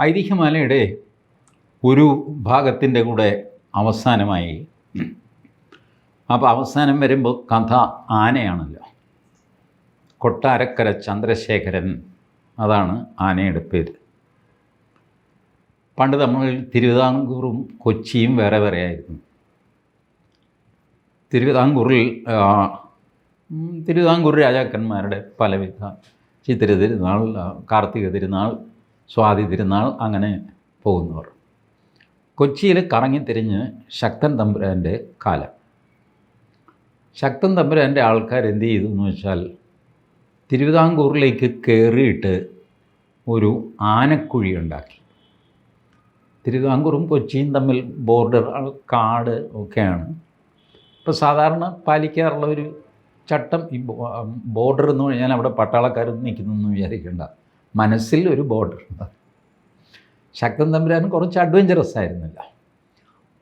ഐതിഹ്യമാലയുടെ ഒരു ഭാഗത്തിന്റെ കൂടെ അവസാനമായി. അപ്പോൾ അവസാനം വരുമ്പോൾ കഥ ആനയാണല്ലോ. കൊട്ടാരക്കര ചന്ദ്രശേഖരൻ അതാണ് ആനയുടെ പേര്. പണ്ട് നമ്മൾ തിരുവിതാംകൂറും കൊച്ചിയും വേറെ വേറെ ആയിരുന്നു. തിരുവിതാംകൂറിൽ തിരുവിതാംകൂർ രാജാക്കന്മാരുടെ പലവിധ ചിത്തിര തിരുനാൾ കാർത്തിക തിരുനാൾ സ്വാതി തിരുനാൾ അങ്ങനെ പോകുന്നവർ. കൊച്ചിയിൽ കറങ്ങിത്തിരിഞ്ഞ് ശക്തൻ തമ്പുരാന്റെ കാലം. ശക്തൻ തമ്പുരാന്റെ ആൾക്കാർ എന്ത് ചെയ്തു എന്ന് വെച്ചാൽ തിരുവിതാംകൂറിലേക്ക് കയറിയിട്ട് ഒരു ആനക്കുഴി ഉണ്ടാക്കി. തിരുവിതാംകൂറും കൊച്ചിയും തമ്മിൽ ബോർഡർ കാട് ഒക്കെയാണ്. ഇപ്പോൾ സാധാരണ പാലിക്കാറുള്ള ഒരു ചട്ടം ഈ ബോർഡർ എന്ന് പറഞ്ഞാൽ അവിടെ പട്ടാളക്കാർ നിൽക്കുന്നു എന്ന് വിചാരിക്കേണ്ട. മനസ്സിൽ ഒരു ബോർഡർ. ശക്തൻ തമ്പുരാൻ കുറച്ച് അഡ്വഞ്ചറസ് ആയിരുന്നില്ല.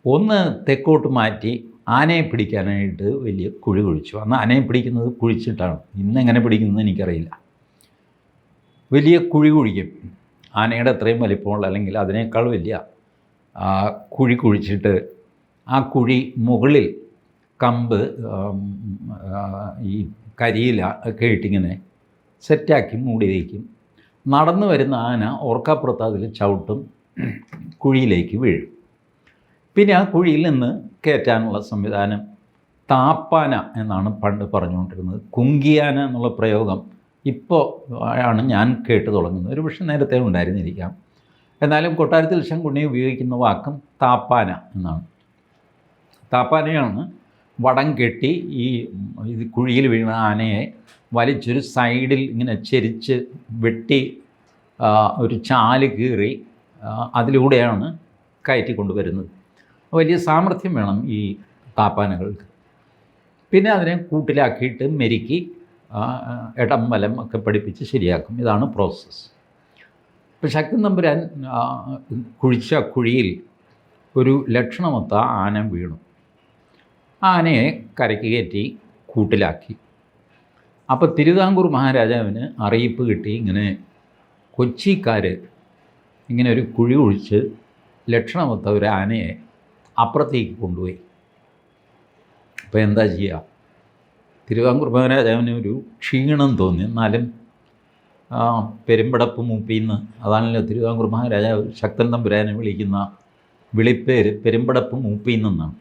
ഒന്ന് തെക്കോട്ട് മാറ്റി ആനയെ പിടിക്കാനായിട്ട് വലിയ കുഴി കുഴിച്ചു. അന്ന് ആനയെ പിടിക്കുന്നത് കുഴിച്ചിട്ടാണ്. ഇന്ന് എങ്ങനെ പിടിക്കുന്നത് എനിക്കറിയില്ല. വലിയ കുഴി കുഴിക്കും. ആനയുടെ അത്രയും വലിപ്പമുള്ള അല്ലെങ്കിൽ അതിനേക്കാൾ വലിയ കുഴി കുഴിച്ചിട്ട് ആ കുഴി മുകളിൽ കമ്പ് ഈ കരിയില ഒക്കെ ഇട്ടിങ്ങനെ സെറ്റാക്കി മൂടി വയ്ക്കും നടന്നു വരുന്ന ആന ഓർക്കാപ്പുറത്ത് അതിൽ ചവിട്ടും കുഴിയിലേക്ക് വീഴും. പിന്നെ ആ കുഴിയിൽ നിന്ന് കയറ്റാനുള്ള സംവിധാനം താപ്പാന എന്നാണ് പണ്ട് പറഞ്ഞുകൊണ്ടിരുന്നത്. കുങ്കിയാന എന്നുള്ള പ്രയോഗം ഇപ്പോൾ ആണ് ഞാൻ കേട്ട് തുടങ്ങുന്നത്. ഒരു പക്ഷേ നേരത്തെ ഉണ്ടായിരുന്നിരിക്കാം. എന്നാലും കൊട്ടാരത്തിൽ ശങ്കുണ്ണി ഉപയോഗിക്കുന്ന വാക്കും താപ്പാന എന്നാണ്. താപ്പാനയാണ് വടം കെട്ടി ഈ ഇത് കുഴിയിൽ വീണ ആനയെ വലിച്ചൊരു സൈഡിൽ ഇങ്ങനെ ചെരിച്ച് വെട്ടി ഒരു ചാൽ കീറി അതിലൂടെയാണ് കയറ്റി കൊണ്ടുവരുന്നത്. വലിയ സാമർഥ്യം വേണം ഈ താപ്പാനകൾക്ക് പിന്നെ അതിനെ കൂട്ടിലാക്കിയിട്ട് മെരുക്കി ഇടം വലം ഒക്കെ പഠിപ്പിച്ച് ശരിയാക്കും. ഇതാണ് പ്രോസസ്സ് ഇപ്പം ശക്തി നമ്പുരാൻ കുഴിച്ച കുഴിയിൽ ഒരു ലക്ഷണമൊത്ത ആന വീണു. ആനയെ കരയ്ക്ക് കയറ്റി കൂട്ടിലാക്കി. അപ്പോൾ തിരുവിതാംകൂർ മഹാരാജാവിന് അറിയിപ്പ് കിട്ടി. ഇങ്ങനെ കൊച്ചിക്കാർ ഇങ്ങനെ ഒരു കുഴി കുഴിച്ച് ലക്ഷണമൊത്ത ഒരു ആനയെ അപ്പുറത്തേക്ക് കൊണ്ടുപോയി. അപ്പോൾ എന്താ ചെയ്യുക തിരുവിതാംകൂർ മഹാരാജാവിന് ഒരു ക്ഷീണം തോന്നി. എന്നാലും പെരുമ്പടപ്പ് മൂപ്പിന്ന് അതാണല്ലോ തിരുവിതാംകൂർ മഹാരാജാവ് ശക്തൻ തമ്പുരാനെ വിളിക്കുന്ന വിളിപ്പേര്. പെരുമ്പടപ്പ് മൂപ്പിന്നെന്നാണ്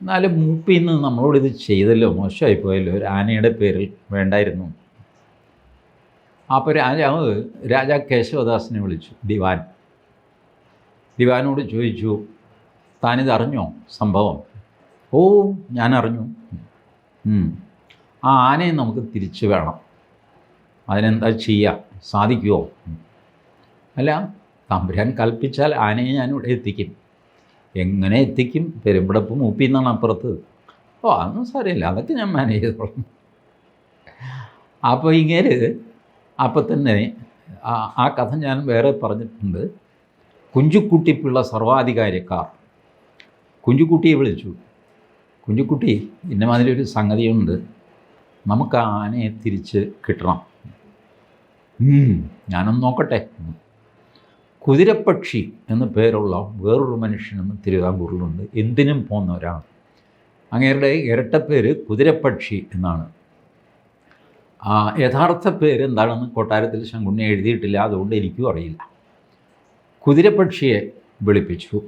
എന്നാലും മൂപ്പിന്ന് നമ്മളോട് ഇത് ചെയ്തല്ലോ മോശമായി പോയല്ലോ ഒരു ആനയുടെ പേരിൽ വേണ്ടായിരുന്നു. അപ്പോൾ രാജാവ് രാജാ കേശവദാസിനെ വിളിച്ചു ദിവാൻ. ദിവാനോട് ചോദിച്ചു താനിത് അറിഞ്ഞോ സംഭവം? ഓ ഞാൻ അറിഞ്ഞു ആ ആനയെ നമുക്ക് തിരിച്ചു വേണം. അതിനെന്താ ചെയ്യാം? സാധിക്കുമോ അല്ല തമ്പുരാൻ കൽപ്പിച്ചാൽ ആനയെ ഞാൻ ഇവിടെ എത്തിക്കും. എങ്ങനെ എത്തിക്കും? പെരുമ്പടപ്പ് മൂപ്പി എന്നാണ് അപ്പുറത്ത്. ഓ അതൊന്നും സാരമില്ല. അതൊക്കെ ഞാൻ മാനേജ് ചെയ്തോളാം. അപ്പോൾ ഇങ്ങനെ അപ്പം തന്നെ ആ- കഥ ഞാൻ വേറെ പറഞ്ഞിട്ടുണ്ട്. കുഞ്ചുക്കുട്ടിപ്പിള്ള സർവാധികാരിക്കാർ കുഞ്ചുക്കുട്ടിയെ വിളിച്ചു. കുഞ്ചുക്കുട്ടി ഇന്നമാതിരി സംഗതിയുണ്ട്. നമുക്ക് ആ ആനയെ തിരിച്ച് കിട്ടണം. ഞാനൊന്ന് നോക്കട്ടെ. കുതിരപ്പക്ഷി എന്ന് പേരുള്ള വേറൊരു മനുഷ്യനെന്ന് തിരുവിതാംകൂറിലുണ്ട്. എന്തിനും പോകുന്ന ഒരാൾ അങ്ങേരുടെ ഇരട്ടപ്പേര് കുതിരപ്പക്ഷി എന്നാണ്. ആ, യഥാർത്ഥ പേര് എന്താണെന്ന് കൊട്ടാരത്തിൽ ശങ്കുണ്ണി എഴുതിയിട്ടില്ല. അതുകൊണ്ട് എനിക്കും അറിയില്ല. കുതിരപ്പക്ഷിയെ വിളിപ്പിച്ചു.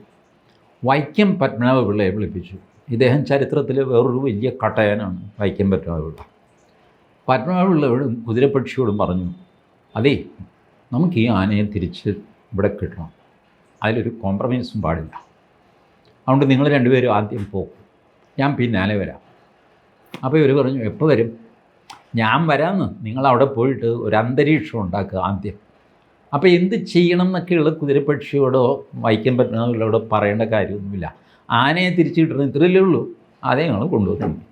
വൈക്കം പത്മനാഭ പിള്ളയെ വിളിപ്പിച്ചു. ഇദ്ദേഹം ചരിത്രത്തിൽ വേറൊരു വലിയ കട്ടയനാണ് വൈക്കം പത്മനാഭ പിള്ള പത്മനാഭ പിള്ളയോടും കുതിരപ്പക്ഷിയോടും പറഞ്ഞു അതേ നമുക്ക് ഈ ആനയെ തിരിച്ച് ഇവിടെ കിട്ടണം. അതിലൊരു കോംപ്രമൈസും പാടില്ല. അതുകൊണ്ട് നിങ്ങൾ രണ്ടുപേരും ആദ്യം പോകും ഞാൻ പിന്നാലെ വരാം. അപ്പോൾ ഇവർ പറഞ്ഞു എപ്പോൾ വരും? ഞാൻ വരാമെന്ന് നിങ്ങൾ അവിടെ പോയിട്ട് ഒരു അന്തരീക്ഷം ഉണ്ടാക്കുക ആദ്യം. അപ്പോൾ എന്ത് ചെയ്യണം എന്നൊക്കെയുള്ള കുതിരപ്പക്ഷിയോടോ വൈക്കം പറ്റുന്നവരോടോ പറയേണ്ട കാര്യമൊന്നുമില്ല. ആനയെ തിരിച്ചിട്ടിരുന്ന ഇത്രയല്ലേ ഉള്ളൂ. അതേ ഞങ്ങൾ കൊണ്ടുവന്നു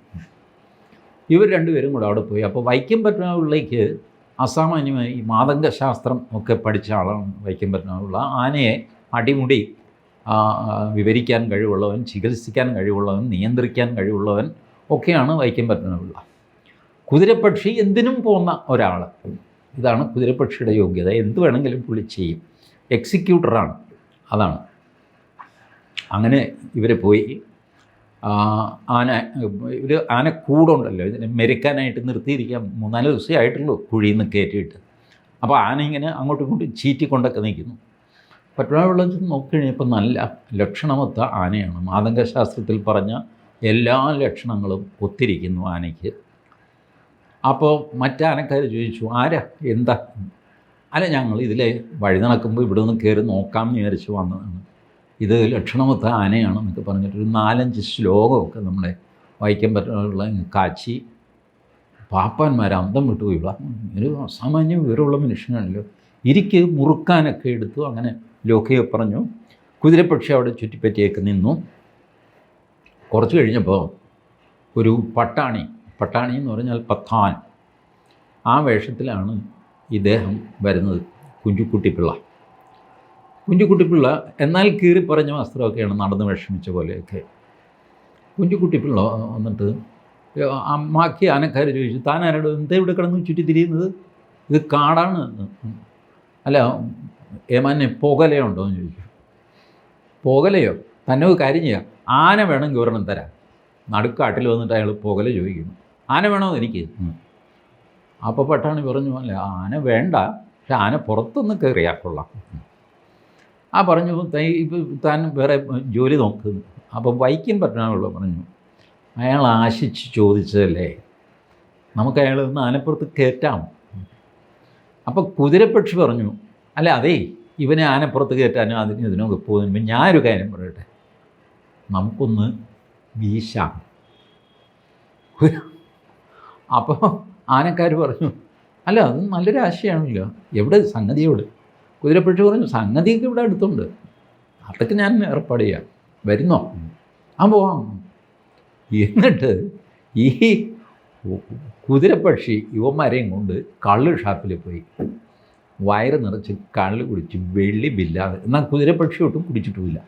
ഇവർ രണ്ടുപേരും കൂടെ അവിടെ പോയി. അപ്പോൾ വൈക്കം പറ്റുന്നവരിലേക്ക് അസാമാന്യമായി ഈ മാതംഗശാസ്ത്രം ഒക്കെ പഠിച്ച ആളാണ് വൈക്കം പറഞ്ഞുള്ള ആനയെ അടിമുടി വിവരിക്കാൻ കഴിവുള്ളവൻ ചികിത്സിക്കാൻ കഴിവുള്ളവൻ നിയന്ത്രിക്കാൻ കഴിവുള്ളവൻ ഒക്കെയാണ് വൈക്കം പറ്റുന്നവരുള്ള കുതിരപ്പക്ഷി എന്തിനും പോകുന്ന ഒരാൾ. ഇതാണ് കുതിരപ്പക്ഷിയുടെ യോഗ്യത. എന്ത് വേണമെങ്കിലും പുള്ളി ചെയ്യും. എക്സിക്യൂട്ടറാണ്. അതാണ്. അങ്ങനെ ഇവർ പോയി ആന ഒരു ആന കൂടുണ്ടല്ലോ. ഇതിനെ മെരുക്കാനായിട്ട് നിർത്തിയിരിക്കാം മൂന്നാൽ ദിവസമേ ആയിട്ടുള്ളൂ കുഴിയിൽ നിന്ന് കയറ്റിയിട്ട്. അപ്പോൾ ആന ഇങ്ങനെ അങ്ങോട്ടും ഇങ്ങോട്ടും ചീറ്റിക്കൊണ്ടൊക്കെ നിൽക്കുന്നു. പറ്റുവാനുള്ളത് നോക്കിക്കഴിഞ്ഞപ്പോൾ നല്ല ലക്ഷണമൊത്ത ആനയാണ്. മാതംഗശാസ്ത്രത്തിൽ പറഞ്ഞ എല്ലാ ലക്ഷണങ്ങളും ഒത്തിരിക്കുന്നു ആനയ്ക്ക്. അപ്പോൾ മറ്റാനക്കാർ ചോദിച്ചു ആരാ? എന്താ? അല്ല ഞങ്ങൾ ഇതിലെ വഴി നടക്കുമ്പോൾ ഇവിടെ നിന്ന് കയറി നോക്കാം എന്ന് വിചാരിച്ച് വന്നതാണ്. ഇത് ലക്ഷണമൊത്ത ആനയാണ് എന്നൊക്കെ പറഞ്ഞിട്ട് ഒരു നാലഞ്ച് ശ്ലോകമൊക്കെ നമ്മളെ വായിക്കാൻ പറ്റുള്ള കാച്ചി പാപ്പാന്മാർ അന്തം വിട്ടുപോയുള്ള "വാ, ഒരു അസാമാന്യം വിവരമുള്ള മനുഷ്യനാണല്ലോ. ഇരിക്ക് മുറുക്കാനൊക്കെ എടുത്തു അങ്ങനെ ലോക്കയെ പറഞ്ഞു. കുതിരപ്പക്ഷി അവിടെ ചുറ്റിപ്പറ്റിയൊക്കെ നിന്നു. കുറച്ച് കഴിഞ്ഞപ്പോൾ ഒരു പട്ടാണി പട്ടാണി എന്ന് പറഞ്ഞാൽ പത്താൻ. ആ വേഷത്തിലാണ് ഇദ്ദേഹം വരുന്നത് കുഞ്ചുക്കുട്ടിപ്പിള്ള. കുഞ്ചുക്കുട്ടിപ്പിള്ള എന്നാൽ കീറി പറഞ്ഞ വസ്ത്രമൊക്കെയാണ് നടന്ന് വിഷമിച്ച പോലെയൊക്കെ. കുഞ്ഞുകുട്ടിപ്പിള്ള വന്നിട്ട് അമ്മാക്കി ആനക്കാർ ചോദിച്ചു താൻ ആരോട് എന്താ ഇവിടെ കിടന്ന് ചുറ്റി തിരിയുന്നത് ഇത് കാടാണ് അല്ല ഏമാനെ പുകലയുണ്ടോ? എന്ന് ചോദിച്ചു. പുകലയോ? തന്നെ ഒരു കാര്യം ചെയ്യാം. ആന വേണമെങ്കിൽ ഒരെണ്ണം തരാം. നടുക്കാട്ടിൽ വന്നിട്ട് അയാൾ പുകല ചോദിക്കുന്നു. ആന വേണോ എനിക്ക്. അപ്പോൾ പട്ടാണി പറഞ്ഞു അല്ല ആന വേണ്ട. പക്ഷെ ആന പുറത്തൊന്നും കയറിയാൽ കൊള്ളാം. ഉം. ആ പറഞ്ഞു "തൈ താൻ വേറെ ജോലി നോക്കുന്നു അപ്പോൾ വൈക്കം പറ്റണമുള്ള പറഞ്ഞു അയാൾ ആശിച്ച് ചോദിച്ചതല്ലേ നമുക്ക് അയാൾ ഒന്ന് ആനപ്പുറത്ത് കയറ്റാം അപ്പോൾ കുതിരപ്പക്ഷി പറഞ്ഞു അല്ല അതേ ഇവനെ ആനപ്പുറത്ത് കയറ്റാനും അതിന് ഇതിനൊക്കെ പോകുമ്പോൾ ഞാനൊരു കാര്യം പറയട്ടെ നമുക്കൊന്ന് വീശാം. അപ്പോൾ ആനക്കാർ പറഞ്ഞു അല്ല അത് നല്ലൊരു ആശയമാണല്ലോ എവിടെ സംഗതി എവിടെ കുതിരപ്പക്ഷി പറഞ്ഞു സംഗതിയൊക്കെ ഇവിടെ അടുത്തുണ്ട്. അതൊക്കെ ഞാൻ ഏർപ്പാട് ചെയ്യാം. വരുന്നോ? ആ പോവാം. എന്നിട്ട് ഈ കുതിരപ്പക്ഷി യുവന്മാരെയും കൊണ്ട് കള്ള് ഷാപ്പിൽ പോയി. വയറ് നിറച്ച് കള്ള് കുടിച്ച് വെള്ളി ബില്ലാതെ. എന്നാൽ കുതിരപ്പക്ഷി ഒട്ടും കുടിച്ചിട്ടുമില്ല.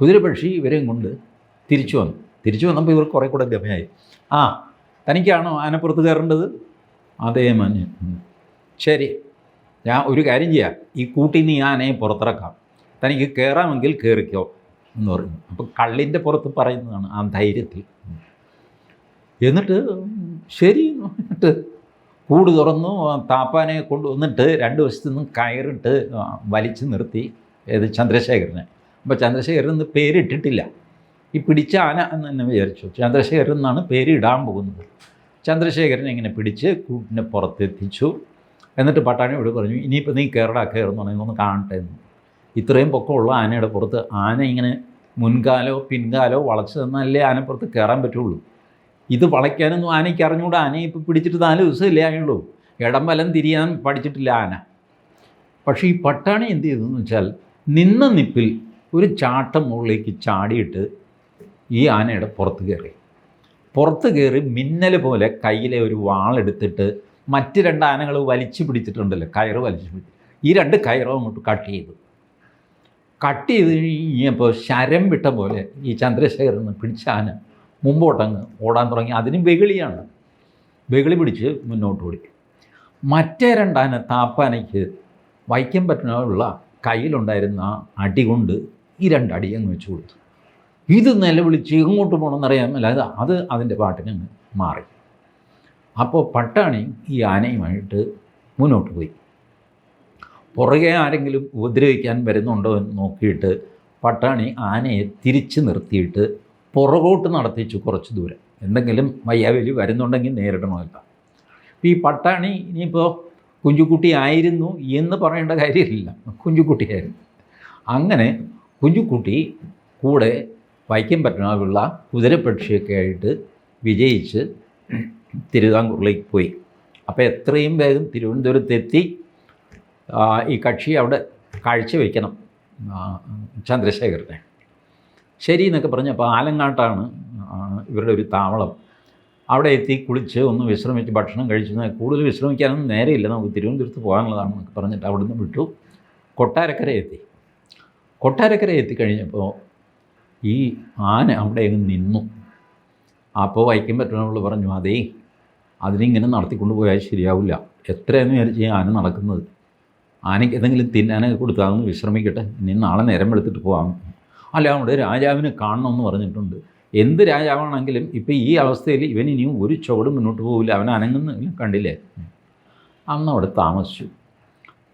കുതിരപ്പക്ഷി ഇവരെയും കൊണ്ട് തിരിച്ചു വന്നു. തിരിച്ചു വന്നപ്പോൾ ഇവർ കുറേ കൂടെ ഗമയായി. ആ തനിക്കാണോ ആനപ്പുറത്ത് കയറേണ്ടത് അതേ മഞ്ഞ്. ശരി. ഞാൻ ഒരു കാര്യം ചെയ്യാം. ഈ കൂട്ടിൽ നിന്ന് ഞാനേ പുറത്തിറക്കാം. തനിക്ക് കയറാമെങ്കിൽ കയറിക്കോ എന്ന് പറഞ്ഞു. അപ്പം കള്ളിന്റെ പുറത്ത് പറയുന്നതാണ് ആ ധൈര്യത്തിൽ. എന്നിട്ട് ശരി എന്നിട്ട് കൂട് തുറന്നു താപ്പാനെ കൊണ്ടുവന്നിട്ട് രണ്ട് വശത്തു നിന്നും കയറിട്ട് വലിച്ചു നിർത്തി. ഏത്? ചന്ദ്രശേഖരനെ. അപ്പോൾ ചന്ദ്രശേഖരൻ എന്ന് പേരിട്ടിട്ടില്ല. ഈ പിടിച്ച ആന എന്ന് തന്നെ വിചാരിച്ചു. ചന്ദ്രശേഖരൻ എന്നാണ് പേരിടാൻ പോകുന്നത്. ചന്ദ്രശേഖരൻ ഇങ്ങനെ പിടിച്ച് കൂട്ടിനെ പുറത്തെത്തിച്ചു. എന്നിട്ട് പട്ടാണിയോട് പറഞ്ഞു ഇനിയിപ്പോൾ നീ കയറടാ കയറുന്നുണ്ടെങ്കിൽ ഒന്ന് കാണട്ടെ എന്ന്. ഇത്രയും പൊക്കമുള്ള ആനയുടെ പുറത്ത് ആന ഇങ്ങനെ മുൻകാലോ പിൻകാലോ വളച്ചു തന്നാലേ ആനപ്പുറത്ത് കയറാൻ പറ്റുള്ളൂ. ഇത് വളയ്ക്കാനൊന്നും ആനയ്ക്ക് അറിഞ്ഞുകൂടാ ആന ഇപ്പോൾ പിടിച്ചിട്ട് നാല് ദിവസമല്ലേ ആയുള്ളൂ. ഇടം വലം തിരിയാൻ പഠിച്ചിട്ടില്ല ആന. പക്ഷേ ഈ പട്ടാണി എന്ത് ചെയ്തെന്ന് വെച്ചാൽ നിന്ന നിപ്പിൽ ഒരു ചാട്ടം മുകളിലേക്ക് ചാടിയിട്ട് ഈ ആനയുടെ പുറത്ത് കയറി. പുറത്ത് കയറി മിന്നൽ പോലെ കയ്യിലെ ഒരു വാളെടുത്തിട്ട് മറ്റ് രണ്ട് ആനകൾ വലിച്ചു പിടിച്ചിട്ടുണ്ടല്ലോ കയറ് വലിച്ചു പിടിച്ചു ഈ രണ്ട് കയറും അങ്ങോട്ട് കട്ട് ചെയ്തു. കട്ട് ചെയ്ത് കഴിഞ്ഞപ്പോൾ ശരം വിട്ട പോലെ ഈ ചന്ദ്രശേഖരൻ പിടിച്ച ആന മുമ്പോട്ടങ്ങ് ഓടാൻ തുടങ്ങി. അതിനും വെകിളിയാണ്. വെകിളി പിടിച്ച് മുന്നോട്ട് ഓടി. മറ്റേ രണ്ടാന താപ്പാനയ്ക്ക് വയ്ക്കാൻ പറ്റുന്നുള്ള കയ്യിലുണ്ടായിരുന്ന അടി കൊണ്ട് ഈ രണ്ടടി അങ്ങ് വെച്ച് കൊടുത്തു. ഇത് നിലവിളിച്ച് എങ്ങോട്ട് പോകണമെന്നറിയാമല്ല അത് അത് അതിന്റെ പാട്ടിനങ്ങ് മാറി. അപ്പോൾ പട്ടാണി ഈ ആനയുമായിട്ട് മുന്നോട്ട് പോയി. പുറകെ ആരെങ്കിലും ഉപദ്രവിക്കാൻ വരുന്നുണ്ടോ എന്ന് നോക്കിയിട്ട് പട്ടാണി ആനയെ തിരിച്ച് നിർത്തിയിട്ട് പുറകോട്ട് നടത്തിച്ചു കുറച്ച് ദൂരം. എന്തെങ്കിലും വയ്യാവലി വരുന്നുണ്ടെങ്കിൽ നേരിടണമല്ല. അപ്പോൾ ഈ പട്ടാണി ഇനിയിപ്പോൾ കുഞ്ഞുക്കുട്ടി ആയിരുന്നു എന്ന് പറയേണ്ട കാര്യമില്ല. കുഞ്ഞുക്കുട്ടിയായിരുന്നു അങ്ങനെ കുഞ്ഞുക്കുട്ടി കൂടെ വൈക്കം പറ്റണമുള്ള കുതിരപ്പക്ഷിയൊക്കെ ആയിട്ട് വിജയിച്ച് തിരുവിതാംകൂറിലേക്ക് പോയി. അപ്പോൾ എത്രയും വേഗം തിരുവനന്തപുരത്തെത്തി ഈ കക്ഷി അവിടെ കാഴ്ചവെക്കണം ചന്ദ്രശേഖരനെ. ശരി എന്നൊക്കെ പറഞ്ഞപ്പോൾ ആലങ്ങാട്ടാണ് ഇവരുടെ ഒരു താവളം. അവിടെ എത്തി കുളിച്ച് ഒന്ന് വിശ്രമിച്ച് ഭക്ഷണം കഴിച്ചു കൂടുതൽ വിശ്രമിക്കാനൊന്നും നേരെയില്ല നമുക്ക് തിരുവനന്തപുരത്ത് പോകാനുള്ളതാണെന്നൊക്കെ പറഞ്ഞിട്ട് അവിടെ നിന്ന് വിട്ടു. കൊട്ടാരക്കര എത്തി. കൊട്ടാരക്കര എത്തിക്കഴിഞ്ഞപ്പോൾ ഈ ആന അവിടെ നിന്നു. അപ്പോൾ വൈക്കം പറ്റുന്നവൾ പറഞ്ഞു അതേ അതിനിങ്ങനെ നടത്തിക്കൊണ്ട് പോയാൽ ശരിയാവില്ല. എത്രയെന്ന് വിചാരിച്ച് ആന നടക്കുന്നത്? ആനയ്ക്ക് എന്തെങ്കിലും തിന്നാനൊക്കെ കൊടുക്കാമെന്ന് വിശ്രമിക്കട്ടെ. ഇനി നാളെ നേരം വെളുത്തിട്ട് പോകാം അല്ല അവിടെ രാജാവിനെ കാണണമെന്ന് പറഞ്ഞിട്ടുണ്ട്. എന്ത് രാജാവാണെങ്കിലും ഇപ്പം ഈ അവസ്ഥയിൽ ഇവൻ ഇനിയും ഒരു ചുവട് മുന്നോട്ട് പോകില്ല അവൻ അനങ്ങുന്നില്ല കണ്ടില്ലേ? അന്ന് അവിടെ താമസിച്ചു.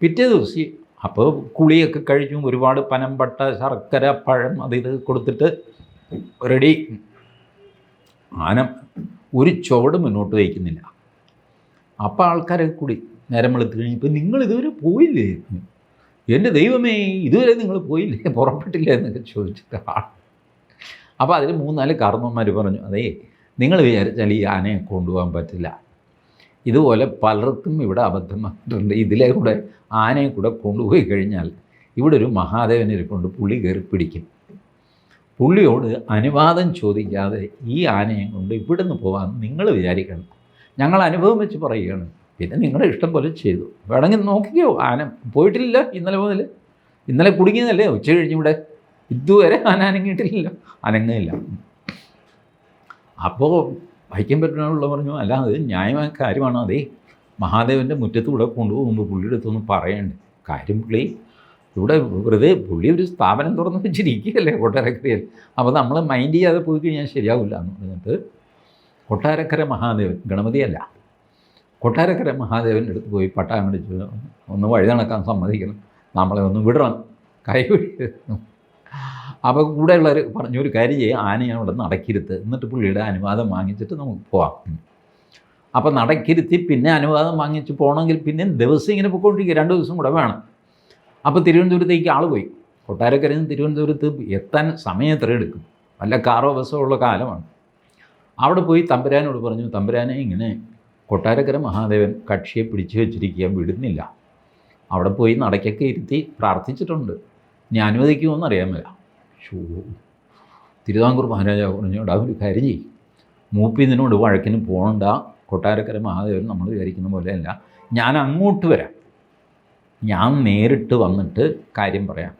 പിറ്റേ ദിവസം അപ്പോൾ കുളിയൊക്കെ കഴിച്ചും ഒരുപാട് പനംപട്ട ശർക്കര പഴം അത് ഇത് കൊടുത്തിട്ട് റെഡി. ആന ഒരു ചുവട് മുന്നോട്ട് വയ്ക്കുന്നില്ല. അപ്പോൾ ആൾക്കാരൊക്കെ കൂടി നേരം വെളുത്ത് കഴിഞ്ഞപ്പോൾ നിങ്ങൾ ഇതുവരെ പോയില്ലേ? എന്റെ ദൈവമേ ഇതുവരെ നിങ്ങൾ പോയില്ലേ? പുറപ്പെട്ടില്ല എന്നൊക്കെ ചോദിച്ചിട്ട് അപ്പോൾ അതിൽ മൂന്നാൽ കാർന്നന്മാർ പറഞ്ഞു അതേ നിങ്ങൾ വിചാരിച്ചാൽ ഈ ആനയെ കൊണ്ടുപോകാൻ പറ്റില്ല. ഇതുപോലെ പലർക്കും ഇവിടെ അബദ്ധം വന്നിട്ടുണ്ട് ഇതിലെ കൂടെ ആനയെ കൂടെ കൊണ്ടുപോയി കഴിഞ്ഞാൽ ഇവിടെ ഒരു മഹാദേവനെ കൊണ്ട് പുള്ളി കയറി പിടിക്കും. പുള്ളിയോട് അനുവാദം ചോദിക്കാതെ ഈ ആനയെ കൊണ്ട് ഇവിടുന്ന് പോകാൻ നിങ്ങൾ വിചാരിക്കണം. ഞങ്ങൾ അനുഭവം വെച്ച് പറയുകയാണ് പിന്നെ നിങ്ങളുടെ ഇഷ്ടം പോലെ ചെയ്തു. വേണമെങ്കിൽ നോക്കിക്കോ ആന. പോയിട്ടില്ല ഇന്നലെ മുതൽ. ഇന്നലെ കുടുങ്ങിയതല്ലേ ഉച്ച കഴിഞ്ഞ് ഇവിടെ. ഇതുവരെ ആന അനങ്ങിയിട്ടില്ല അനങ്ങില്ല അപ്പോൾ വഹിക്കാൻ പറ്റുന്നുള്ള പറഞ്ഞു അല്ല ന്യായമായ കാര്യമാണ്? അതേ മഹാദേവന്റെ മുറ്റത്തൂടെ കൊണ്ടുപോകുമ്പോൾ പുള്ളിയുടെ അടുത്തൊന്നും പറയണ്ടേ. കാര്യം പുള്ളി ഇവിടെ വെറുതെ പുള്ളി ഒരു സ്ഥാപനം തുറന്ന് വെച്ചിരിക്കുകയല്ലേ കൊട്ടാരക്കരയിൽ. അപ്പോൾ നമ്മൾ മൈൻഡ് ചെയ്യാതെ പോയി കഴിഞ്ഞാൽ ശരിയാവില്ല എന്ന് പറഞ്ഞിട്ട് കൊട്ടാരക്കര മഹാദേവൻ ഗണപതിയല്ല. കൊട്ടാരക്കര മഹാദേവന്റെ അടുത്ത് പോയി പട്ടാൻ അടിച്ച് ഒന്ന് വഴി നടക്കാൻ സമ്മതിക്കണം. നമ്മളെ ഒന്ന് വിടണം. കൈ അപ്പോൾ കൂടെയുള്ളവർ പറഞ്ഞൊരു കാര്യം ചെയ്യുക ആനയെ അവിടെ നടക്കിരുത്ത്. എന്നിട്ട് പുള്ളിയുടെ അനുവാദം വാങ്ങിച്ചിട്ട് നമുക്ക് പോവാം. അപ്പോൾ നടക്കിരുത്തി പിന്നെ അനുവാദം വാങ്ങിച്ച് പോകണമെങ്കിൽ പിന്നെ ദിവസം ഇങ്ങനെ പോയിക്കൊണ്ടിരിക്കുക. രണ്ട് ദിവസം കൂടെ വേണം. അപ്പോൾ തിരുവനന്തപുരത്തേക്ക് ആൾ പോയി. കൊട്ടാരക്കരയിൽ നിന്ന് തിരുവനന്തപുരത്ത് എത്താൻ സമയം എത്ര എടുക്കും? വല്ല കാറോ ബസ്സോ ഉള്ള കാലമാണ്. അവിടെ പോയി തമ്പുരാനോട് പറഞ്ഞു തമ്പുരാനെ ഇങ്ങനെ കൊട്ടാരക്കര മഹാദേവൻ കക്ഷിയെ പിടിച്ചു വെച്ചിരിക്കുക വിടുന്നില്ല. അവിടെ പോയി നടക്കൊക്കെ ഇരുത്തി പ്രാർത്ഥിച്ചിട്ടുണ്ട്. ഇനി അനുവദിക്കുമോയെന്ന് അറിയാൻ മേല ഷോ. തിരുവിതാംകൂർ മഹാരാജാവ് പറഞ്ഞു എടാ ഒരു കാര്യം ചെയ്യും. മൂപ്പി നിന്നോട് വഴക്കിന് പോകണ്ട. കൊട്ടാരക്കര മഹാദേവൻ നമ്മൾ വിചാരിക്കുന്ന പോലെയല്ല. ഞാൻ അങ്ങോട്ട് വരാം. ഞാൻ നേരിട്ട് വന്നിട്ട് കാര്യം പറയാം.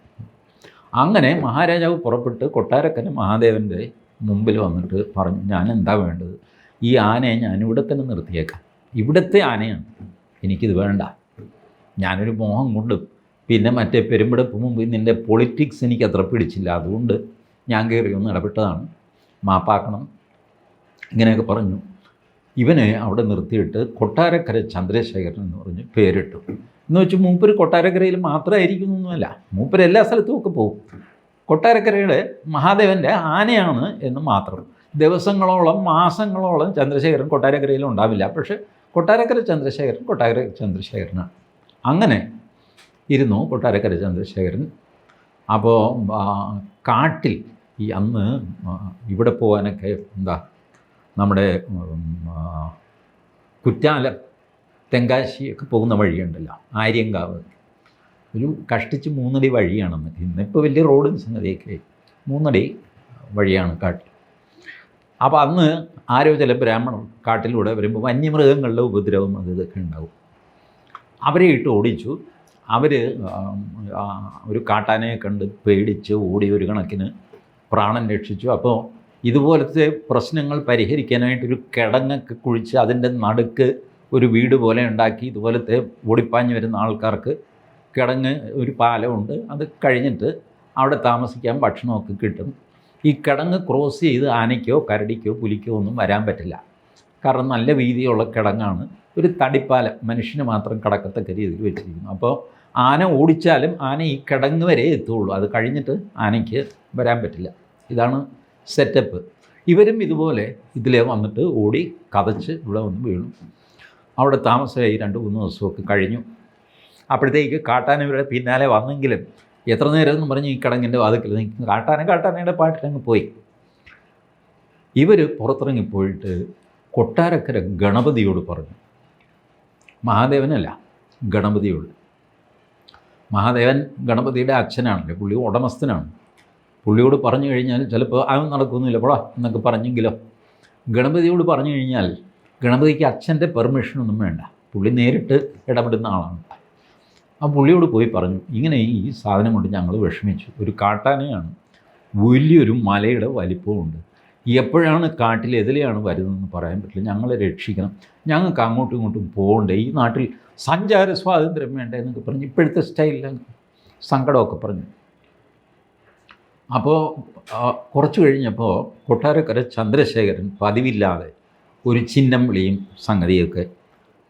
അങ്ങനെ മഹാരാജാവ് പുറപ്പെട്ട് കൊട്ടാരക്കര മഹാദേവന്റെ മുമ്പിൽ വന്നിട്ട് പറഞ്ഞു ഞാൻ എന്താ വേണ്ടത്? ഈ ആനയെ ഞാൻ ഇവിടെ തന്നെ നിർത്തിയേക്കാം. ഇവിടുത്തെ ആനയാണ്. എനിക്കിത് വേണ്ട. ഞാനൊരു മോഹം കൊണ്ട് പിന്നെ മറ്റേ പെരുമ്പടപ്പ് മുമ്പ് നിന്റെ പൊളിറ്റിക്സ് എനിക്ക് അത്ര പിടിച്ചില്ല. അതുകൊണ്ട് ഞാൻ കയറി ഒന്ന് ഇടപെട്ടതാണ്. മാപ്പാക്കണം. ഇങ്ങനെയൊക്കെ പറഞ്ഞു. ഇവനെ അവിടെ നിർത്തിയിട്ട് കൊട്ടാരക്കര ചന്ദ്രശേഖരൻ എന്ന് പറഞ്ഞ് പേരിട്ടു. എന്ന് വെച്ച് മൂപ്പര് കൊട്ടാരക്കരയിൽ മാത്രമായിരിക്കുന്നൊന്നുമല്ല മൂപ്പര് എല്ലാ സ്ഥലത്തും ഒക്കെ പോകും കൊട്ടാരക്കരയുടെ മഹാദേവന്റെ ആനയാണ് എന്ന് മാത്രം. ദിവസങ്ങളോളം മാസങ്ങളോളം ചന്ദ്രശേഖരൻ കൊട്ടാരക്കരയിൽ ഉണ്ടാവില്ല. പക്ഷേ കൊട്ടാരക്കര ചന്ദ്രശേഖരൻ കൊട്ടാരക്കര ചന്ദ്രശേഖരനാണ്. അങ്ങനെ ഇരുന്നു കൊട്ടാരക്കര ചന്ദ്രശേഖരൻ. അപ്പോൾ കാട്ടിൽ ഈ അന്ന് ഇവിടെ പോകാനൊക്കെ എന്താ നമ്മുടെ കുറ്റാലം തെങ്കാശിയൊക്കെ പോകുന്ന വഴിയുണ്ടല്ലോ ആര്യങ്കാവ്. ഒരു കഷ്ടിച്ച് മൂന്നടി വഴിയാണെന്ന്. ഇന്നിപ്പോൾ വലിയ റോഡും സംഗതിയൊക്കെ മൂന്നടി വഴിയാണ് കാട്ടിൽ. അപ്പോൾ അന്ന് ആരോ ചില ബ്രാഹ്മണർ കാട്ടിലൂടെ വരുമ്പോൾ വന്യമൃഗങ്ങളുടെ ഉപദ്രവം അത് ഇതൊക്കെ ഉണ്ടാവും. അവരെ ഇട്ട് ഓടിച്ചു. അവർ ഒരു കാട്ടാനയെ കണ്ട് പേടിച്ച് ഓടി ഒരു കണക്കിന് പ്രാണൻ രക്ഷിച്ചു. അപ്പോൾ ഇതുപോലത്തെ പ്രശ്നങ്ങൾ പരിഹരിക്കാനായിട്ടൊരു കിടങ്ങൊക്കെ കുഴിച്ച് അതിന്റെ നടുക്ക് ഒരു വീട് പോലെ ഉണ്ടാക്കി ഇതുപോലത്തെ ഓടിപ്പാഞ്ഞ് വരുന്ന ആൾക്കാർക്ക് കിടങ്ങ് ഒരു പാലമുണ്ട്. അത് കഴിഞ്ഞിട്ട് അവിടെ താമസിക്കാൻ ഭക്ഷണമൊക്കെ കിട്ടും. ഈ കിടങ്ങ് ക്രോസ് ചെയ്ത് ആനയ്ക്കോ കരടിക്കോ പുലിക്കോ ഒന്നും വരാൻ പറ്റില്ല. കാരണം നല്ല വീതിയുള്ള കിടങ്ങാണ്. ഒരു തടിപ്പാലം മനുഷ്യന് മാത്രം കടക്കത്തക്ക രീതിയിൽ വെച്ചിരിക്കുന്നു. അപ്പോൾ ആന ഓടിച്ചാലും ആന ഈ കിടങ്ങ് വരെ എത്തുള്ളൂ. അത് കഴിഞ്ഞിട്ട് ആനയ്ക്ക് വരാൻ പറ്റില്ല. ഇതാണ് സെറ്റപ്പ് ഇവരും ഇതുപോലെ ഇതിലേ വന്നിട്ട് ഓടി കതച്ച് ഇവിടെ വന്ന് വീണു. അവിടെ താമസമായി രണ്ട് മൂന്ന് ദിവസമൊക്കെ കഴിഞ്ഞു. അപ്പോഴത്തേക്ക് കാട്ടാന പിന്നാലെ വന്നെങ്കിലും എത്ര നേരം എന്ന് പറഞ്ഞ് ഈ കിടങ്ങിന്റെ വാതിക്കൽ നിൽക്കും കാട്ടാന കാട്ടാനയുടെ പാട്ടിലങ്ങ് പോയി. ഇവർ പുറത്തിറങ്ങിപ്പോയിട്ട് കൊട്ടാരക്കര ഗണപതിയോട് പറഞ്ഞു. മഹാദേവനല്ല ഗണപതിയോട്. മഹാദേവൻ ഗണപതിയുടെ അച്ഛനാണല്ലോ പുള്ളി ഉടമസ്ഥനാണ്. പുള്ളിയോട് പറഞ്ഞു കഴിഞ്ഞാൽ ചിലപ്പോൾ അത് നടക്കുന്നില്ല. പോടാ എന്നൊക്കെ പറഞ്ഞെങ്കിലോ. ഗണപതിയോട് പറഞ്ഞു കഴിഞ്ഞാൽ ഗണപതിക്ക് അച്ഛന്റെ പെർമിഷനൊന്നും വേണ്ട. പുള്ളി നേരിട്ട് ഇടപെടുന്ന ആളാണ്. ആ പുള്ളിയോട് പോയി പറഞ്ഞു ഇങ്ങനെ ഈ സാധനം കൊണ്ട് ഞങ്ങൾ വിഷമിച്ചു. ഒരു കാട്ടാനയാണ്. വലിയൊരു മലയുടെ വലിപ്പമുണ്ട്. എപ്പോഴാണ് കാട്ടിൽ എതിലെയാണ് വരുന്നതെന്ന് പറയാൻ പറ്റില്ല. ഞങ്ങളെ രക്ഷിക്കണം. ഞങ്ങൾക്ക് അങ്ങോട്ടും ഇങ്ങോട്ടും പോകണ്ടേ. ഈ നാട്ടിൽ സഞ്ചാര സ്വാതന്ത്ര്യം വേണ്ടേ എന്നൊക്കെ പറഞ്ഞ് ഇപ്പോഴത്തെ സ്റ്റൈലിൽ സങ്കടമൊക്കെ പറഞ്ഞു. അപ്പോൾ കുറച്ച് കഴിഞ്ഞപ്പോൾ കൊട്ടാരക്കര ചന്ദ്രശേഖരൻ പതിവില്ലാതെ ഒരു ചിഹ്നം വിളിയും സംഗതിയൊക്കെ.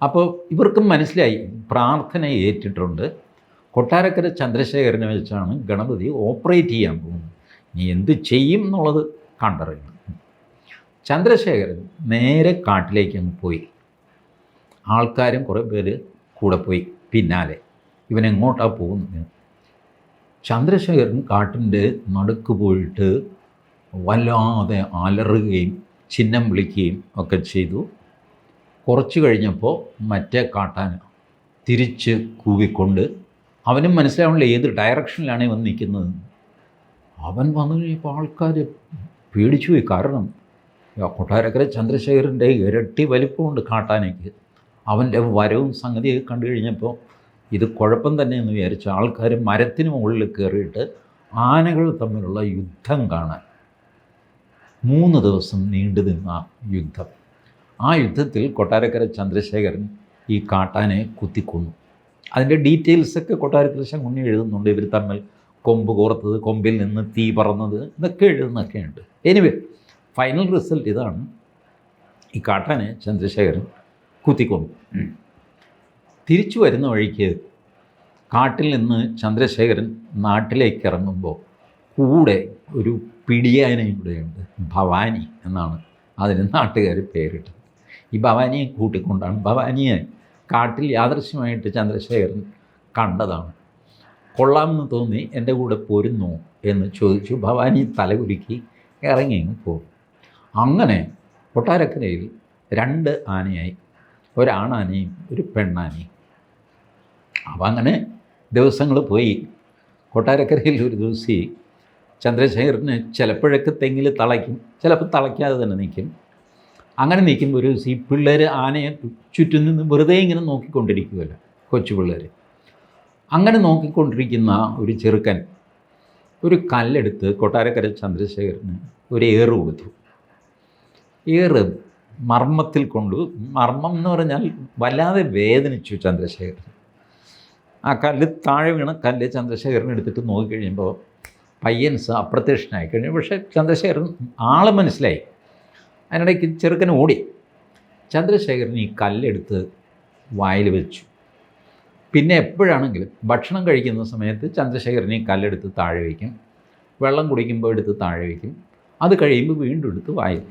അപ്പോൾ ഇവർക്കും മനസ്സിലായി പ്രാർത്ഥന ഏറ്റിട്ടുണ്ട്. കൊട്ടാരക്കര ചന്ദ്രശേഖരനെ വെച്ചാണ് ഗണപതി ഓപ്പറേറ്റ് ചെയ്യാൻ പോകുന്നത്. നീ എന്ത് ചെയ്യും എന്നുള്ളത് കണ്ടറിയണം. ചന്ദ്രശേഖരൻ നേരെ കാട്ടിലേക്ക് അങ്ങ് പോയി. ആൾക്കാരും കുറേ പേര് കൂടെ പോയി. പിന്നാലെ ഇവനെങ്ങോട്ടാണ് പോകുന്നത്? ചന്ദ്രശേഖരൻ കാട്ടിന്റെ നടുക്ക് പോയിട്ട് വല്ലാതെ അലറുകയും ചിഹ്നം വിളിക്കുകയും ഒക്കെ ചെയ്തു. കുറച്ച് കഴിഞ്ഞപ്പോൾ മറ്റേ കാട്ടാൻ തിരിച്ച് കൂവിക്കൊണ്ട് അവനും മനസ്സിലാവണില്ല ഏത് ഡയറക്ഷനിലാണ് ഇവൻ നിൽക്കുന്നത്. അവൻ വന്നു കഴിഞ്ഞപ്പോൾ ആൾക്കാർ പേടിച്ചു പോയി. കാരണം കൊട്ടാരക്കര ചന്ദ്രശേഖരന്റെ ഇരട്ടി വലിപ്പമുണ്ട് കാട്ടാനയ്ക്ക്. അവന്റെ വരവും സംഗതിയൊക്കെ കണ്ടു കഴിഞ്ഞപ്പോൾ ഇത് കുഴപ്പം തന്നെയെന്ന് വിചാരിച്ച ആൾക്കാർ മരത്തിന് മുകളിൽ കയറിയിട്ട് ആനകൾ തമ്മിലുള്ള യുദ്ധം കാണാൻ മൂന്ന് ദിവസം നീണ്ടു നിന്ന യുദ്ധം. ആ യുദ്ധത്തിൽ കൊട്ടാരക്കര ചന്ദ്രശേഖരൻ ഈ കാട്ടാനെ കുത്തിക്കൊന്നു. അതിന്റെ ഡീറ്റെയിൽസൊക്കെ കൊട്ടാരക്കര ശങ്കുണ്ണി എഴുതുന്നുണ്ട്. ഇവർ തമ്മിൽ കൊമ്പ് കോർത്തത് കൊമ്പിൽ നിന്ന് തീ പറന്നത് ഇതൊക്കെ എഴുതുന്നൊക്കെ ഉണ്ട് എനിവേ ഫൈനൽ റിസൾട്ട് ഇതാണ്. ഈ കാട്ടാനെ ചന്ദ്രശേഖരൻ കുത്തിക്കൊന്നു. തിരിച്ചു വരുന്ന വഴിക്ക് കാട്ടിൽ നിന്ന് ചന്ദ്രശേഖരൻ നാട്ടിലേക്ക് ഇറങ്ങുമ്പോൾ കൂടെ ഒരു പിടിയാനയും കൂടെയുണ്ട്. ഭവാനി എന്നാണ് അതിന് നാട്ടുകാർ പേരിട്ടത്. ഈ ഭവാനിയെ കൂട്ടിക്കൊണ്ടാണ് ഭവാനിയെ കാട്ടിൽ യാദൃശ്യമായിട്ട് ചന്ദ്രശേഖരൻ കണ്ടതാണ്. കൊള്ളാമെന്ന് തോന്നി എന്റെ കൂടെ പോരുന്നു എന്ന് ചോദിച്ചു. ഭവാനി തലകുലുക്കി ഇറങ്ങി പോകും. അങ്ങനെ കൊട്ടാരക്കരയിൽ രണ്ട് ആനയായി. ഒരാണാനയും ഒരു പെണ്ണാനയും. അപ്പം അങ്ങനെ ദിവസങ്ങൾ പോയി. കൊട്ടാരക്കരയിൽ ഒരു ദിവസം ചന്ദ്രശേഖരന് ചിലപ്പോഴൊക്കെ തെങ്ങിൽ തളയ്ക്കും ചിലപ്പോൾ തളയ്ക്കാതെ തന്നെ നിൽക്കും. അങ്ങനെ നിൽക്കുമ്പോൾ ഒരു സീ പിള്ളേർ ആനയെ ചുറ്റും നിന്ന് വെറുതെ ഇങ്ങനെ നോക്കിക്കൊണ്ടിരിക്കുകയല്ല കൊച്ചു പിള്ളേർ അങ്ങനെ നോക്കിക്കൊണ്ടിരിക്കുന്ന ഒരു ചെറുക്കൻ ഒരു കല്ലെടുത്ത് കൊട്ടാരക്കര ചന്ദ്രശേഖരന് ഒരു ഏറ് കൊടുത്തു. ഏറ് മർമ്മത്തിൽ കൊണ്ടു മർമ്മം എന്ന് പറഞ്ഞാൽ വല്ലാതെ വേദനിച്ചു ചന്ദ്രശേഖരൻ. ആ കല്ല് താഴെ വീണ കല്ല് ചന്ദ്രശേഖരൻ എടുത്തിട്ട് നോക്കിക്കഴിയുമ്പോൾ പയ്യൻസ് അപ്രത്യക്ഷനായി കഴിഞ്ഞു. പക്ഷേ ചന്ദ്രശേഖരൻ ആളെ മനസ്സിലായി. അതിനിടയ്ക്ക് ചെറുക്കൻ ഓടി. ചന്ദ്രശേഖരൻ ഈ കല്ലെടുത്ത് വായിൽ വെച്ചു. പിന്നെ എപ്പോഴാണെങ്കിലും ഭക്ഷണം കഴിക്കുന്ന സമയത്ത് ചന്ദ്രശേഖരൻ ഈ കല്ലെടുത്ത് താഴെ വയ്ക്കും. വെള്ളം കുടിക്കുമ്പോൾ എടുത്ത് താഴെ വയ്ക്കും. അത് കഴിയുമ്പോൾ വീണ്ടും എടുത്ത് വായിൽ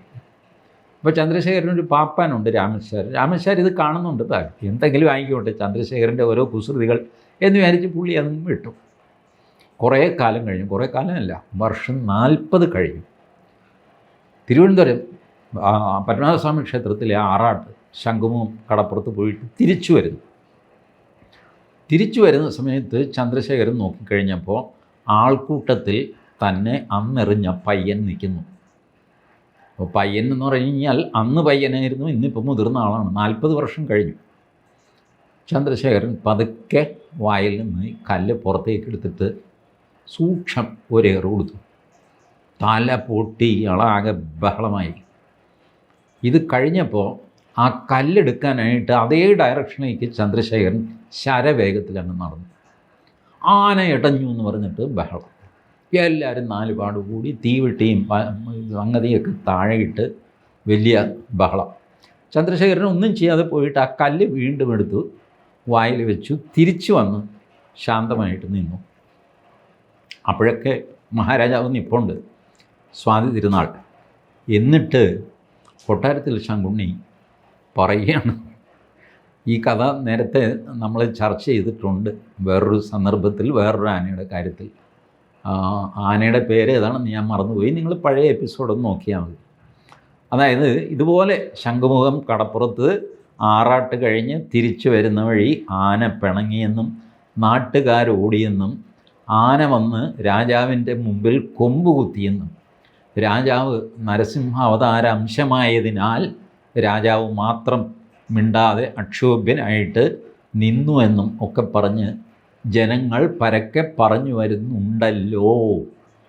അപ്പോൾ ചന്ദ്രശേഖരൻ ഒരു പാപ്പാനുണ്ട് രാമേശ്വരൻ രാമേശ്വരൻ ഇത് കാണുന്നുണ്ട് എന്തെങ്കിലും വാങ്ങിക്കോട്ടെ ചന്ദ്രശേഖരന്റെ ഓരോ കുസൃതികൾ എന്ന് വിചാരിച്ച് പുള്ളി അതും വിട്ടു. കുറേ കാലം കഴിഞ്ഞു. കുറേ കാലമല്ല. വർഷം നാൽപ്പത് കഴിഞ്ഞു. തിരുവനന്തപുരം പത്മനാഭസ്വാമി ക്ഷേത്രത്തിലെ ആറാട്ട് ശംഖുമും കടപ്പുറത്ത് പോയിട്ട് തിരിച്ചു വരുന്നു. തിരിച്ചു വരുന്ന സമയത്ത് ചന്ദ്രശേഖരൻ നോക്കിക്കഴിഞ്ഞപ്പോൾ ആൾക്കൂട്ടത്തിൽ തന്നെ അന്നെറിഞ്ഞ പയ്യൻ നിൽക്കുന്നു. അപ്പോൾ പയ്യൻ എന്ന് പറഞ്ഞു കഴിഞ്ഞാൽ അന്ന് പയ്യനായിരുന്നു ഇന്നിപ്പോൾ മുതിർന്ന ആളാണ്. നാൽപ്പത് വർഷം കഴിഞ്ഞു. ചന്ദ്രശേഖരൻ പതുക്കെ വായിൽ നിന്ന് കല്ല് പുറത്തേക്ക് എടുത്തിട്ട് സൂക്ഷം ഒരേറ് കൊടുത്തു തല പൊട്ടി ഇളാകെ ബഹളമായി. ഇത് കഴിഞ്ഞപ്പോൾ ആ കല്ലെടുക്കാനായിട്ട് അതേ ഡയറക്ഷനിലേക്ക് ചന്ദ്രശേഖരൻ ശരവേഗത്തിൽ അങ്ങ് നടന്നു. ആന ഇടഞ്ഞു എന്ന് പറഞ്ഞിട്ട് ബഹളം. എല്ലാവരും നാലുപാടു കൂടി തീവെട്ടിയും സംഗതിയൊക്കെ താഴെയിട്ട് വലിയ ബഹളം. ചന്ദ്രശേഖരൻ ഒന്നും ചെയ്യാതെ പോയിട്ട് ആ കല്ല് വീണ്ടും എടുത്തു വായിൽ വെച്ചു തിരിച്ചു വന്ന് ശാന്തമായിട്ട് നിന്നു. അപ്പോഴൊക്കെ മഹാരാജാവ് നിപ്പുണ്ട് സ്വാതി തിരുനാൾ. എന്നിട്ട് കൊട്ടാരത്തിൽ ശങ്കുണ്ണി പറയുകയാണ്. ഈ കഥ നേരത്തെ നമ്മൾ ചർച്ച ചെയ്തിട്ടുണ്ട്. വേറൊരു സന്ദർഭത്തിൽ വേറൊരു ആനയുടെ കാര്യത്തിൽ. ആനയുടെ പേര് ഏതാണെന്ന് ഞാൻ മറന്നുപോയി. നിങ്ങൾ പഴയ എപ്പിസോഡൊന്ന് നോക്കിയാൽ മതി. അതായത് ഇതുപോലെ ശംഖുമുഖം കടപ്പുറത്ത് ആറാട്ട് കഴിഞ്ഞ് തിരിച്ചു വരുന്ന വഴി ആന പിണങ്ങിയെന്നും നാട്ടുകാരോടിയെന്നും ആന വന്ന് രാജാവിന്റെ മുമ്പിൽ കൊമ്പ് രാജാവ് നരസിംഹ അവതാര അംശമായതിനാൽ രാജാവ് മാത്രം മിണ്ടാതെ അക്ഷോഭ്യനായിട്ട് നിന്നു എന്നും ഒക്കെ പറഞ്ഞ് ജനങ്ങൾ പരക്കെ പറഞ്ഞു വരുന്നുണ്ടല്ലോ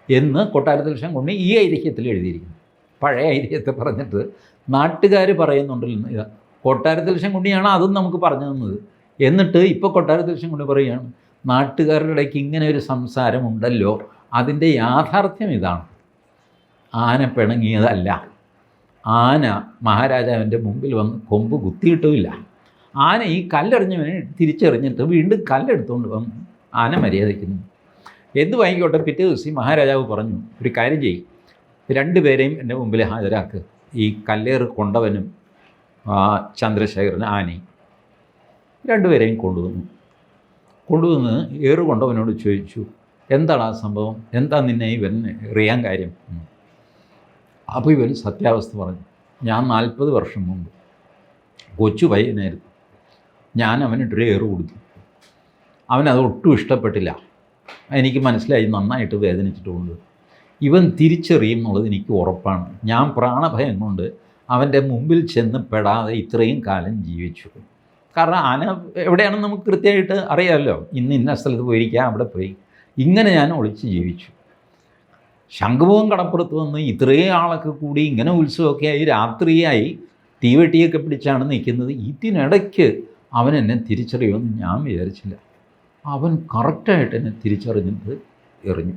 എന്ന് കൊട്ടാരത്തിൽ ശങ്കുണ്ണി ഈ ഐതിഹ്യത്തിൽ എഴുതിയിരിക്കുന്നു. പഴയ ഐതിഹ്യത്തെ പറഞ്ഞിട്ട് നാട്ടുകാർ പറയുന്നുണ്ടല്ലോ ഇതാ കൊട്ടാരത്തിൽ ശങ്കുണ്ണിയാണ് അതും നമുക്ക് പറഞ്ഞു തന്നത്. എന്നിട്ട് ഇപ്പോൾ കൊട്ടാരത്തിൽ ശങ്കുണ്ണി പറയുകയാണ് നാട്ടുകാരുടെ ഇടയ്ക്ക് ഇങ്ങനെ ഒരു സംസാരം ഉണ്ടല്ലോ അതിന്റെ യാഥാർത്ഥ്യം ഇതാണ്. ആന പിണങ്ങിയതല്ല. ആന മഹാരാജാവിന്റെ മുമ്പിൽ വന്ന് കൊമ്പ് കുത്തിയിട്ടുമില്ല. ആന ഈ കല്ലെറിഞ്ഞവനെ തിരിച്ചെറിഞ്ഞിട്ട് വീണ്ടും കല്ലെടുത്തുകൊണ്ട് വന്ന് ആന മര്യാദയ്ക്കുന്നു. എന്ത് വാങ്ങിക്കോട്ടെ? പിറ്റേ ദിവസം മഹാരാജാവ് പറഞ്ഞു ഒരു കാര്യം ചെയ്യും. രണ്ടുപേരെയും എന്റെ മുമ്പിൽ ഹാജരാക്ക്. ഈ കല്ലേറ് കൊണ്ടവനും ചന്ദ്രശേഖരൻ ആനയും രണ്ടുപേരെയും കൊണ്ടുവന്നു. കൊണ്ടുവന്ന് ഏറുകൊണ്ടവനോട് ചോദിച്ചു എന്താണ് ആ സംഭവം? എന്താ നിന്നെ ഇവൻ എറിയാൻ കാര്യം. അപ്പോൾ ഇവൻ സത്യാവസ്ഥ പറഞ്ഞു ഞാൻ നാൽപ്പത് വർഷം മുമ്പ് കൊച്ചു പയ്യനായിരുന്നു. ഞാൻ അവനിട്ടൊരു ഏറ് കൊടുത്തു. അവനത് ഒട്ടും ഇഷ്ടപ്പെട്ടില്ല. എനിക്ക് മനസ്സിലായി നന്നായിട്ട് വേദനിച്ചിട്ടുണ്ട് ഇവൻ തിരിച്ചറിയും എന്നുള്ളത് എനിക്ക് ഉറപ്പാണ്. ഞാൻ പ്രാണഭയം കൊണ്ട് അവന്റെ മുമ്പിൽ ചെന്ന് പെടാതെ ഇത്രയും കാലം ജീവിച്ചു. കാരണം ആന എവിടെയാണെന്ന് നമുക്ക് കൃത്യമായിട്ട് അറിയാമല്ലോ. ഇന്ന് ഇന്ന സ്ഥലത്ത് പോയിരിക്കാം അവിടെ പോയി. ഇങ്ങനെ ഞാൻ ഒളിച്ച് ജീവിച്ചു. ശംഖുമുഖം കടപ്പുറത്ത് വന്ന് ഇത്രയും ആളൊക്കെ കൂടി ഇങ്ങനെ ഉത്സവമൊക്കെ ആയി രാത്രിയായി തീവെട്ടിയൊക്കെ പിടിച്ചാണ് നിൽക്കുന്നത്. ഇതിനിടയ്ക്ക് അവൻ എന്നെ തിരിച്ചറിയുമെന്ന് ഞാൻ വിചാരിച്ചില്ല. അവൻ കറക്റ്റായിട്ട് എന്നെ തിരിച്ചറിഞ്ഞിട്ട് എറിഞ്ഞു.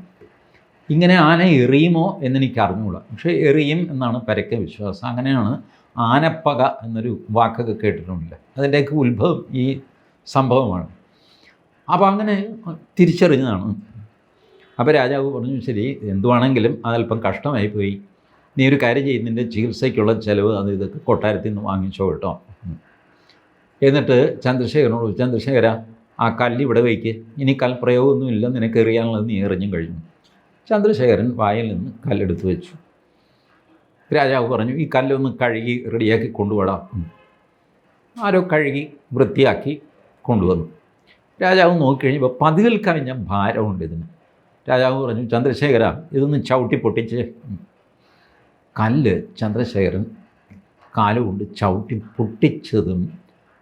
ഇങ്ങനെ ആന എറിയുമോ എന്നെനിക്ക് അറിഞ്ഞുകൂടാ പക്ഷേ എറിയും എന്നാണ് പരക്കെ വിശ്വാസം. അങ്ങനെയാണ് ആനപ്പക എന്നൊരു വാക്കൊക്കെ കേട്ടിട്ടുണ്ട്. അതിന്റെയൊക്കെ ഉത്ഭവം ഈ സംഭവമാണ്. അപ്പോൾ അങ്ങനെ തിരിച്ചറിഞ്ഞതാണ്. അപ്പോൾ രാജാവ് പറഞ്ഞു ശരി എന്തുവാണെങ്കിലും അതല്പം കഷ്ടമായി പോയി. നീ ഒരു കാര്യം ചെയ്യുന്നതിന്റെ ചികിത്സയ്ക്കുള്ള ചിലവ് അത് ഇതൊക്കെ കൊട്ടാരത്തിൽ നിന്ന് വാങ്ങിച്ചോ കേട്ടോ. എന്നിട്ട് ചന്ദ്രശേഖരനോട് ചന്ദ്രശേഖര ആ കല്ല് ഇവിടെ വയ്ക്ക് ഇനി കൽപ്രയോഗമൊന്നുമില്ല നിനക്ക് എറിയാനുള്ളത് നീ എറിഞ്ഞും കഴിഞ്ഞു. ചന്ദ്രശേഖരൻ വായിൽ നിന്ന് കല്ലെടുത്ത് വെച്ചു. രാജാവ് പറഞ്ഞു ഈ കല്ലൊന്ന് കഴുകി റെഡിയാക്കി കൊണ്ടുപോടാം. ആരോ കഴുകി വൃത്തിയാക്കി കൊണ്ടുവന്നു. രാജാവ് നോക്കിക്കഴിഞ്ഞപ്പോൾ പതിവിൽ കവിഞ്ഞ ഭാരമുണ്ട് ഇതിന്. രാജാവ് പറഞ്ഞു ചന്ദ്രശേഖര ഇതൊന്ന് ചവിട്ടി പൊട്ടിച്ച്. കല്ല് ചന്ദ്രശേഖരൻ കാലുകൊണ്ട് ചവിട്ടി പൊട്ടിച്ചതും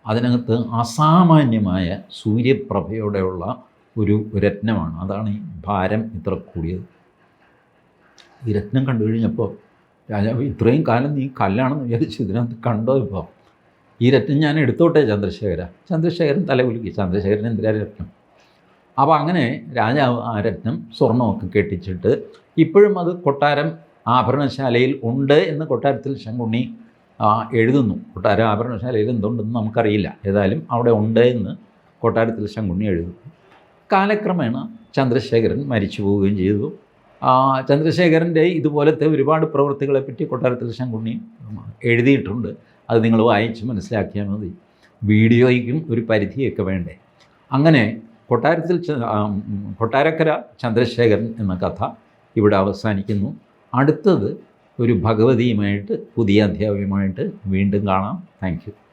അതിനകത്ത് അസാമാന്യമായ സൂര്യപ്രഭയോടെയുള്ള ഒരു രത്നമാണ്. അതാണ് ഈ ഭാരം ഇത്ര കൂടിയത്. ഈ രത്നം കണ്ടു കഴിഞ്ഞപ്പോൾ ഇത്രയും കാലം നീ കല്ലാണെന്ന് വിചാരിച്ചു ഇതിനകത്ത് കണ്ടോ ഇപ്പോൾ ഈ രത്നം ഞാൻ എടുത്തോട്ടെ ചന്ദ്രശേഖര. ചന്ദ്രശേഖരൻ തലകുലുക്കി ചന്ദ്രശേഖരൻ എന്തിനാ രത്നം? അപ്പോൾ അങ്ങനെ രാജാവ് ആ രത്നം സ്വർണമൊക്കെ കെട്ടിച്ചിട്ട് ഇപ്പോഴും അത് കൊട്ടാരം ആഭരണശാലയിൽ ഉണ്ട് എന്ന് കൊട്ടാരത്തിൽ ശങ്കുണ്ണി എഴുതുന്നു. കൊട്ടാരം ആഭരണശാലയിൽ എന്തുണ്ടെന്ന് നമുക്കറിയില്ല. ഏതായാലും അവിടെ ഉണ്ട് എന്ന് കൊട്ടാരത്തിൽ ശങ്കുണ്ണി എഴുതുന്നു. കാലക്രമേണ ചന്ദ്രശേഖരൻ മരിച്ചു പോവുകയും ചെയ്തു. ചന്ദ്രശേഖരന്റെ ഇതുപോലത്തെ ഒരുപാട് പ്രവൃത്തികളെപ്പറ്റി കൊട്ടാരത്തിൽ ശങ്കുണ്ണി എഴുതിയിട്ടുണ്ട്. അത് നിങ്ങൾ വായിച്ച് മനസ്സിലാക്കിയാൽ മതി. വീഡിയോയ്ക്കും ഒരു പരിധിയൊക്കെ വേണ്ടേ. അങ്ങനെ കൊട്ടാരത്തിൽ കൊട്ടാരക്കര ചന്ദ്രശേഖരൻ എന്ന കഥ ഇവിടെ അവസാനിക്കുന്നു. അടുത്തത് ഒരു ഭഗവതിയുമായിട്ട് പുതിയ അധ്യായവുമായിട്ട് വീണ്ടും കാണാം. താങ്ക്